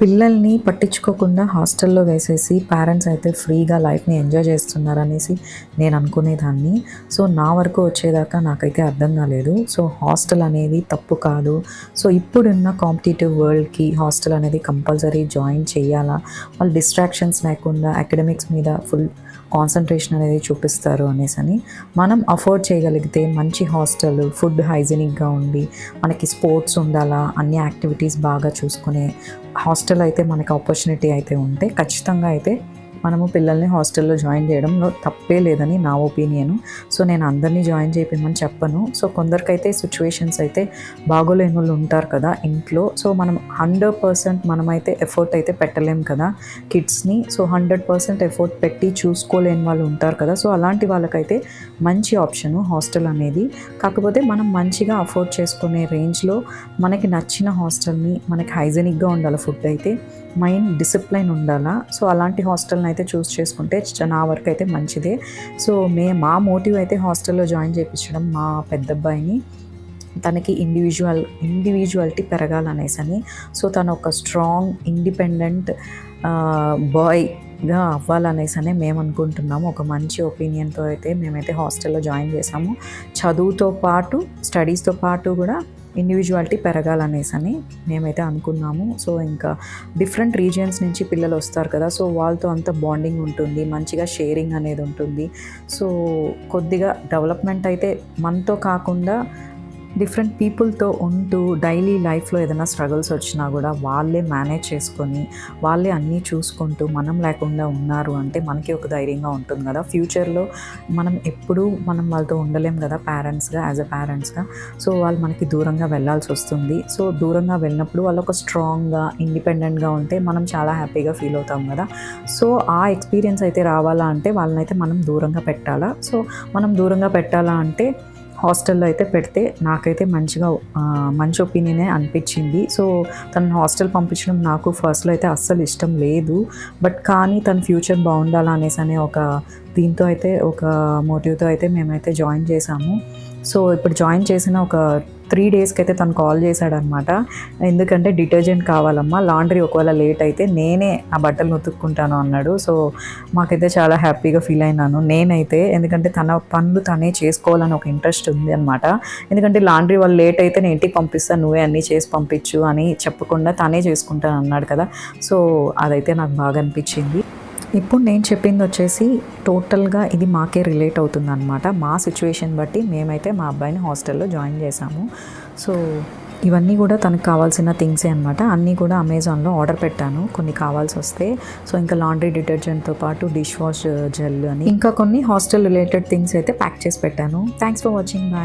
పిల్లల్ని పట్టించుకోకుండా హాస్టల్లో వేసేసి పేరెంట్స్ అయితే ఫ్రీగా లైఫ్ని ఎంజాయ్ చేస్తున్నారు అనేసి నేను అనుకునేదాన్ని. సో నా వరకు వచ్చేదాకా నాకైతే అర్థం కాలేదు. సో హాస్టల్ అనేది తప్పు కాదు. సో ఇప్పుడున్న కాంపిటేటివ్ వరల్డ్కి హాస్టల్ అనేది కంపల్సరీ జాయిన్ చేయాలా? వాళ్ళు డిస్ట్రాక్షన్స్ లేకుండా అకాడమిక్స్ మీద ఫుల్ కాన్సన్ట్రేషన్ అనేది చూపిస్తారు అనేసి అని మనం అఫోర్డ్ చేయగలిగితే మంచి హాస్టల్ ఫుడ్ హైజీనిక్గా ఉండి మనకి స్పోర్ట్స్ ఉండాలా? అన్ని యాక్టివిటీస్ బాగా చూసుకునే హాస్టల్ అయితే మనకి ఆపర్చునిటీ అయితే ఉంటే ఖచ్చితంగా అయితే మనము పిల్లల్ని హాస్టల్లో జాయిన్ చేయడంలో తప్పే లేదని నా ఒపీనియను. సో నేను అందరినీ జాయిన్ చేయమని చెప్పను. సో కొందరికైతే సిచ్యువేషన్స్ అయితే బాగోలేని వాళ్ళు ఉంటారు కదా ఇంట్లో. సో మనం హండ్రెడ్ పర్సెంట్ మనమైతే ఎఫర్ట్ అయితే పెట్టలేం కదా కిడ్స్ని. సో హండ్రెడ్ పర్సెంట్ ఎఫర్ట్ పెట్టి చూసుకోలేని వాళ్ళు ఉంటారు కదా. సో అలాంటి వాళ్ళకైతే మంచి ఆప్షను హాస్టల్ అనేది. కాకపోతే మనం మంచిగా అఫోర్డ్ చేసుకునే రేంజ్లో మనకి నచ్చిన హాస్టల్ని మనకి హైజెనిక్గా ఉండాలి ఫుడ్ అయితే. మైండ్ డిసిప్లైన్ ఉండాలా. సో అలాంటి హాస్టల్ని అయితే చూస్ చేసుకుంటే నా వరకు అయితే మంచిదే. సో మే మా మోటివ్ అయితే హాస్టల్లో జాయిన్ చేయించడం మా పెద్ద అబ్బాయిని తనకి ఇండివిజువల్ ఇండివిజువాలిటీ పెరగాలనేసని. సో తను ఒక స్ట్రాంగ్ ఇండిపెండెంట్ బాయ్ అవ్వాలనేసి అని మేము అనుకుంటున్నాము ఒక మంచి ఒపీనియన్తో అయితే మేమైతే హాస్టల్లో జాయిన్ చేసాము. చదువుతో పాటు స్టడీస్తో పాటు కూడా ఇండివిజువాలిటీ పెరగాలనేసి అని మేమైతే అనుకున్నాము. సో ఇంకా డిఫరెంట్ రీజియన్స్ నుంచి పిల్లలు వస్తారు కదా సో వాళ్ళతో అంత బాండింగ్ ఉంటుంది మంచిగా షేరింగ్ అనేది ఉంటుంది. సో కొద్దిగా డెవలప్మెంట్ అయితే మనతో కాకుండా డిఫరెంట్ పీపుల్తో ఉంటూ డైలీ లైఫ్లో ఏదైనా స్ట్రగుల్స్ వచ్చినా కూడా వాళ్ళే మేనేజ్ చేసుకొని వాళ్ళే అన్నీ చూసుకుంటూ మనం లేకుండా ఉన్నారు అంటే మనకి ఒక ధైర్యంగా ఉంటుంది కదా. ఫ్యూచర్లో మనం ఎప్పుడూ మనం వాళ్ళతో ఉండలేం కదా పేరెంట్స్గా యాజ్ అ పేరెంట్స్గా సో వాళ్ళు మనకి దూరంగా వెళ్ళాల్సి వస్తుంది. సో దూరంగా వెళ్ళినప్పుడు వాళ్ళు ఒక స్ట్రాంగ్గా ఇండిపెండెంట్గా ఉంటే మనం చాలా హ్యాపీగా ఫీల్ అవుతాం కదా. సో ఆ ఎక్స్పీరియన్స్ అయితే రావాలా అంటే వాళ్ళనైతే మనం దూరంగా పెట్టాలా? సో మనం దూరంగా పెట్టాలా అంటే హాస్టల్లో అయితే పెడితే నాకైతే మంచిగా మంచి ఒపీనియనే అనిపించింది. సో తను హాస్టల్ పంపించడం నాకు ఫస్ట్లో అయితే అస్సలు ఇష్టం లేదు. బట్ కానీ తన ఫ్యూచర్ బాగుండాలా అనేసి అనే ఒక దీంతో అయితే ఒక మోటివ్తో అయితే మేమైతే జాయిన్ చేసాము సో ఇప్పుడు జాయిన్ చేసిన ఒక త్రీ డేస్కి అయితే తను కాల్ చేశాడనమాట. ఎందుకంటే డిటర్జెంట్ కావాలమ్మా లాండ్రీ ఒకవేళ లేట్ అయితే నేనే ఆ బట్టలు ఉతుక్కుంటాను అన్నాడు. సో మాకైతే చాలా హ్యాపీగా ఫీల్ అయినాను. నేనైతే ఎందుకంటే తన పనులు తనే చేసుకోవాలని ఒక ఇంట్రెస్ట్ ఉంది అనమాట ఎందుకంటే లాండ్రీ వాళ్ళు లేట్ అయితే నేను ఇంటికి పంపిస్తాను నువ్వే అన్నీ చేసి పంపించు అని చెప్పకుండా తనే చేసుకుంటాను అన్నాడు కదా. సో అదైతే నాకు బాగా అనిపించింది. ఇప్పుడు నేను చెప్పింది వచ్చేసి టోటల్గా ఇది మాకే రిలేట్ అవుతుంది అనమాట మా సిచ్యువేషన్ బట్టి మేమైతే మా అబ్బాయిని హాస్టల్లో జాయిన్ చేశాము. సో ఇవన్నీ కూడా తనకు కావాల్సిన థింగ్సే అనమాట అన్నీ కూడా అమెజాన్లో ఆర్డర్ పెట్టాను. కొన్ని కావాల్సి వస్తే. సో ఇంకా లాండ్రీ డిటర్జెంట్తో పాటు డిష్ వాష్ జెల్ అని ఇంకా కొన్ని హాస్టల్ రిలేటెడ్ థింగ్స్ అయితే ప్యాక్ చేసి పెట్టాను. Thanks for watching. బాయ్.